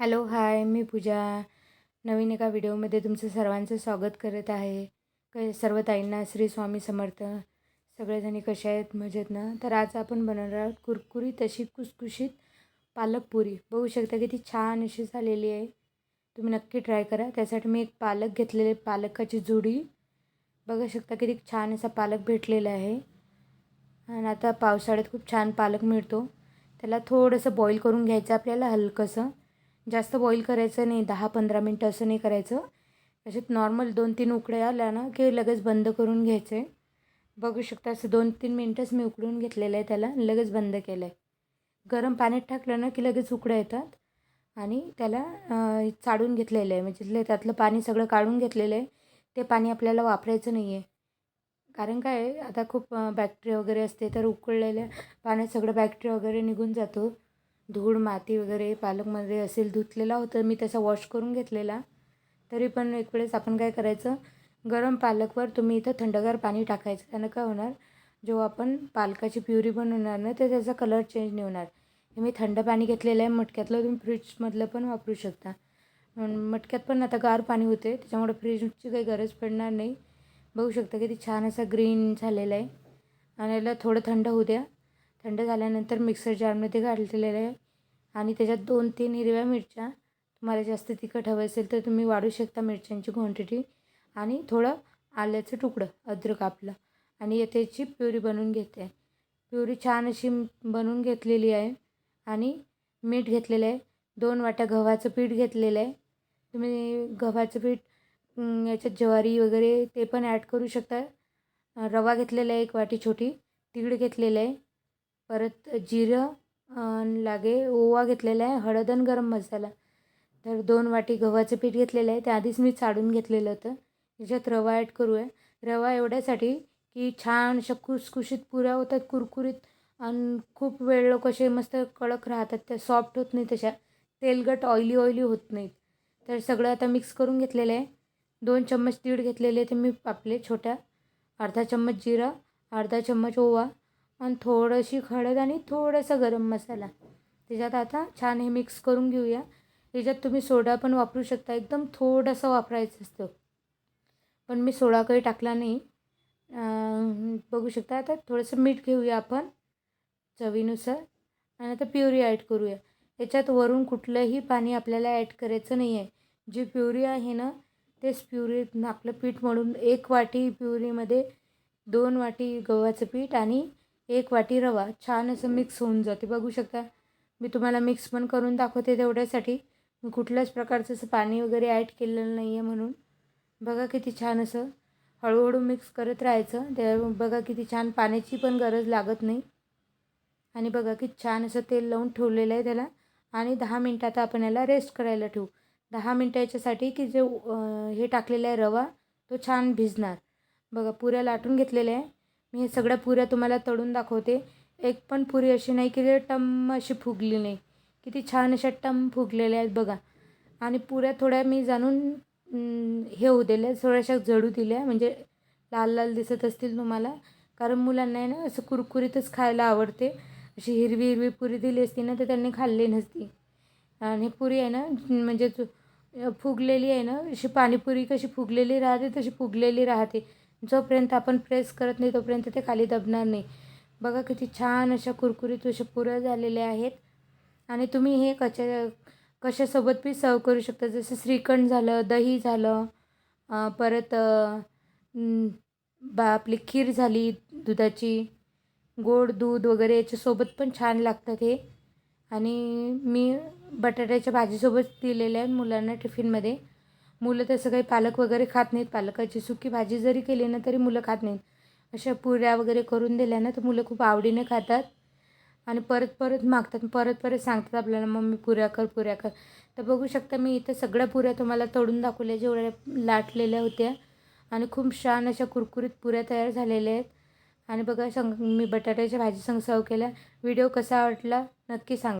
Hello hi मी पूजा. नवीन एका व्हिडिओमध्ये तुमचं सर्वांचं स्वागत करत आहे. क सर्व ताईंना श्री स्वामी समर्थ. सगळेजणी कसे आहेत? मजेत ना? तर आज आपण बनवणार आहोत कुरकुरीत अशी कुसकुशीत पालक पुरी. बघू शकता किती छान अशी झालेली आहे. तुम्ही नक्की ट्राय करा. त्यासाठी मी एक पालक घेतलेले पालकाची जुडी. बघू शकता किती छान असा पालक भेटलेला आहे. आणि आता पावसाळ्यात खूप छान पालक मिळतो. त्याला थोडंसं बॉईल करून घ्यायचं आपल्याला हलकंसं. जास्त बॉईल करायचं नाही दहा पंधरा मिनटं असं नाही करायचं. अशात नॉर्मल दोन तीन उकड्या आल्या ना की लगेच बंद करून घ्यायचं. आहे बघू शकता असं दोन तीन मिनटंच मी उकडून घेतलेलं आहे त्याला लगेच बंद केलं आहे गरम पाण्यात टाकलं ना की लगेच उकड्या येतात. आणि त्याला चाडून घेतलेलं आहे. म्हणजे त्यातलं पाणी सगळं काढून घेतलेलं आहे ते पाणी आपल्याला वापरायचं नाही आहे कारण काय आता खूप बॅक्टेरिया वगैरे असते तर उकळलेल्या पाण्यात सगळं बॅक्टेरिया वगैरे निघून जातो. धूळ माती वगैरे पालकमध्ये असेल धुतलेला होतं मी त्याचा वॉश करून घेतलेला. तरी पण एक वेळेस आपण काय करायचं गरम पालकवर तुम्ही इथं थंडगार पाणी टाकायचं त्यानं काय होणार? जेव्हा आपण पालकाची प्युरी बनवणार ना ते त्याचा कलर चेंज नाही होणार हे मी थंड पाणी घेतलेलं आहे मटक्यातलं तुम्ही फ्रीजमधलं पण वापरू शकता. मटक्यात पण आता गार पाणी होते त्याच्यामुळे फ्रीजची काही गरज पडणार नाही. बघू शकता किती छान असा ग्रीन झालेला आहे. आणि याला थोडं थंड होऊ द्या. थंड झाल्यानंतर मिक्सर जारमध्ये घातलेलं आहे. आणि त्याच्यात दोन तीन हिरव्या मिरच्या. तुम्हाला जास्त तिखट हवं असेल तर तुम्ही वाढू शकता मिरच्यांची क्वांटिटी आणि थोडं आल्याचं तुकडं अद्रक आपलं. आणि त्याची प्युरी बनवून घेते. प्युरी छान अशी बनवून घेतलेली आहे. आणि मीठ घेतलेलं आहे. दोन वाट्या गव्हाचं पीठ घेतलेलं आहे. तुम्ही गव्हाचं पीठ याच्यात ज्वारी वगैरे ते पण ॲड करू शकता. रवा घेतलेला आहे एक वाटी छोटी. तीळ घेतलेलं आहे. परत जिरं लागे ओवा घेतलेला आहे हळद आणि गरम मसाला. तर दोन वाटी गव्हाचं पीठ घेतलेलं आहे. त्याआधीच मी चाडून घेतलेलं होतं. याच्यात रवा ॲड करू आहे रवा एवढ्यासाठी की छान अशा कुसकुशीत पुऱ्या होतात कुरकुरीत आणि खूप वेळ लोक असे मस्त कडक राहतात त्या सॉफ्ट होत नाही तशा. तेलगट ऑइली ऑइली होत नाहीत. तर सगळं आता मिक्स करून घेतलेलं आहे. दोन चम्मच तीळ घेतलेले ते मी आपले छोट्या. अर्धा चम्मच जिरा अर्धा चम्मच ओवा आणि थोडीशी हळद आणि थोडासा गरम मसाला. त्याच्यात आता छान हे मिक्स करून घेऊया. त्याच्यात तुम्ही सोडा पण वापरू शकता. एकदम थोडंसं वापरायचं असतं. पण मी सोडा काही टाकला नाही. बघू शकता आता थोडंसं मीठ घेऊया आपण चवीनुसार. आणि आता प्युरी ॲड करूया. याच्यात वरून कुठलंही पाणी आपल्याला ॲड करायचं नाही आहे जी प्युरी आहे ना तेच प्युरी आपलं पीठ म्हणून एक वाटी प्युरीमध्ये दोन वाटी गव्हाचं पीठ आणि एक वाटी रवा छान असं मिक्स होऊन जाते. बघू शकता मी तुम्हाला मिक्स पण करून दाखवते तेवढ्यासाठी. मी कुठल्याच प्रकारचं असं पाणी वगैरे ॲड केलेलं नाही आहे म्हणून. बघा किती छान असं हळूहळू मिक्स करत राहायचं. त्या बघा किती छान पाण्याची पण गरज लागत नाही. आणि बघा किती छान असं तेल लावून ठेवलेलं आहे त्याला. आणि दहा मिनटात आपण याला रेस्ट करायला ठेवू. दहा मिनटं याच्यासाठी की जे हे टाकलेलं आहे रवा तो छान भिजणार. बघा पुऱ्या लाटून घेतलेल्या आहे. मी हे सगळ्या पुऱ्या तुम्हाला तळून दाखवते. एक पण पुरी अशी नाही की टम अशी फुगली नाही. किती छान अशा टम फुगलेल्या आहेत बघा. आणि पुऱ्या थोड्या मी जाणून हे होऊ दिल्या. थोड्याशा जडू दिल्या. म्हणजे लाल लाल दिसत असतील तुम्हाला. कारण मुलांना आहे ना असं कुरकुरीतच खायला आवडते. अशी हिरवी हिरवी पुरी दिली असती ना तर त्यांनी खाल्ली नसती. आणि पुरी आहे ना म्हणजे फुगलेली आहे ना अशी पाणीपुरी कशी फुगलेली राहते तशी फुगलेली राहते. जोपर्यंत आपण प्रेस करत नाही तोपर्यंत ते खाली दबणार नाही. बघा किती छान अशा कुरकुरीत अशा पुऱ्या झालेल्या आहेत. आणि तुम्ही हे कशा कशासोबत बी सर्व करू शकता. जसं श्रीखंड झालं दही झालं परत बा आपली खीर झाली दुधाची. गोड दूध वगैरे याच्यासोबत पण छान लागतात हे. आणि मी बटाट्याच्या भाजीसोबत दिलेलं आहे मुलांना टिफिनमध्ये मुलं तसं काही पालक वगैरे खात नाहीत. पालकाची सुकी भाजी जरी केली ना तरी मुलं खात नाहीत. अशा पुऱ्या वगैरे करून दिल्या ना तर मुलं खूप आवडीने खातात. आणि परत परत मागतात. परत परत सांगतात आपल्याला मम्मी पुऱ्या कर पुऱ्या कर. तर बघू शकता मी इथं सगळ्या पुऱ्या तुम्हाला तोडून दाखवल्या जेवढ्या लाटलेल्या होत्या. आणि खूप छान अशा कुरकुरीत पुऱ्या तयार झालेल्या आहेत. आणि बघा संग मी बटाट्याच्या भाजी संग सर्व केल्या. व्हिडिओ कसा वाटला नक्की सांगा.